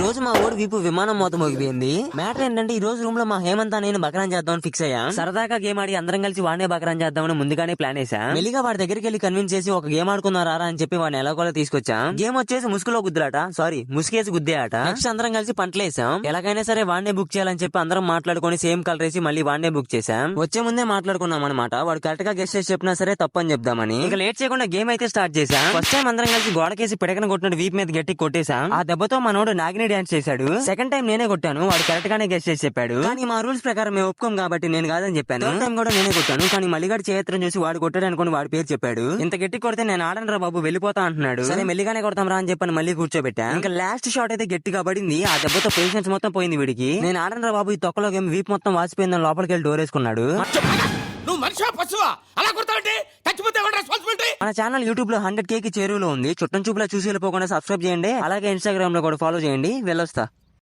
రోజు మా ఓడి వీపు విమానం మోత మోగిపోయింది. మ్యాటర్ ఏంటంటే ఈ రోజు రూమ్లో మా హేమంత్ నేను బకరాన్ చేద్దామని ఫిక్స్ అయ్యా. సరదాగా గేమ్ ఆడి అందరం కలిసి వాడినే బకరాన్ చేద్దామని ముందుగానే ప్లాన్ వేసా మెల్లిగా వాడి దగ్గరికి వెళ్ళి కన్విన్స్ చేసి ఒక గేమ్ ఆడుకున్నారా అని చెప్పి వాడిని ఎలాగోలా తీసుకొచ్చా. గేమ్ వచ్చేసి ముసుగులో గుద్దులాట. సారీ ముసుగేసి గుద్దే ఆట. నెక్స్ట్ అందరం కలిసి పంటలేసాం ఎలాగైనా సరే వాడినే బుక్ చేయాలని చెప్పి అందరం మాట్లాడుకొని సేమ్ కలర్ వేసి మళ్ళీ వాడినే బుక్ చేసాం వచ్చే ముందే మాట్లాడుకున్నాం అనమాట వాడు కరెక్ట్గా గెస్ట్ చేసి చెప్పినా సరే తప్పని చెప్దామని. ఇక లేట్ చేయకుండా గేమ్ అయితే స్టార్ట్ చేసాం ఫస్ట్ టైం అందరం కలిసి గోడకేసి పిడకన కొట్టినట్టు వీప్ మీద గట్టి కొట్టేశాం. ఆ దెబ్బతో మనోడు నాగిని డాన్స్ చేశాడు. సెకండ్ టైం నేనే కొట్టాను. వాడు కరెక్ట్ గానే గెస్ట్ చేసి చెప్పాడు. కానీ మా రూల్స్ ప్రకారం మేము ఒప్పుకోం కాబట్టి నేను కాదని చెప్పాను. థర్డ్ టైం కూడా నేనే కొట్టాను. కానీ మల్లిగాడి చేయత్రం చూసి వాడు కొట్టాడు అనుకుని వాడి పేరు చెప్పాడు. ఇంత గట్టి కొడితే నేను ఆడను రా బాబు వెళ్ళిపోతా అంటున్నాడు. సరే మెల్లిగానే కొడతాం రా అని చెప్పని మళ్ళీ కూర్చోబెట్టా. ఇంకా లాస్ట్ షాట్ అయితే గట్టిగా పడింది. ఆ దెబ్బతో పేషెన్స్ మొత్తం పోయింది వీడికి. నేను ఆడను రా బాబు ఈ తొక్కలో వీప్ మొత్తం వాసిపోయిందని లోపలికి వెళ్ళి డోర్ వేసుకున్నాడు. నువ్వు పశువా? అలా కొడతావంటే? మన ఛానల్ యూట్యూబ్లో హండ్రెడ్ కేకి చేరువలో ఉంది. చుట్టం చూపులా చూసి వెళ్ళిపోకుండా సబ్స్క్రైబ్ చేయండి. అలాగే ఇన్స్టాగ్రామ్లో కూడా ఫాలో చేయండి. వెళ్ళొస్తా.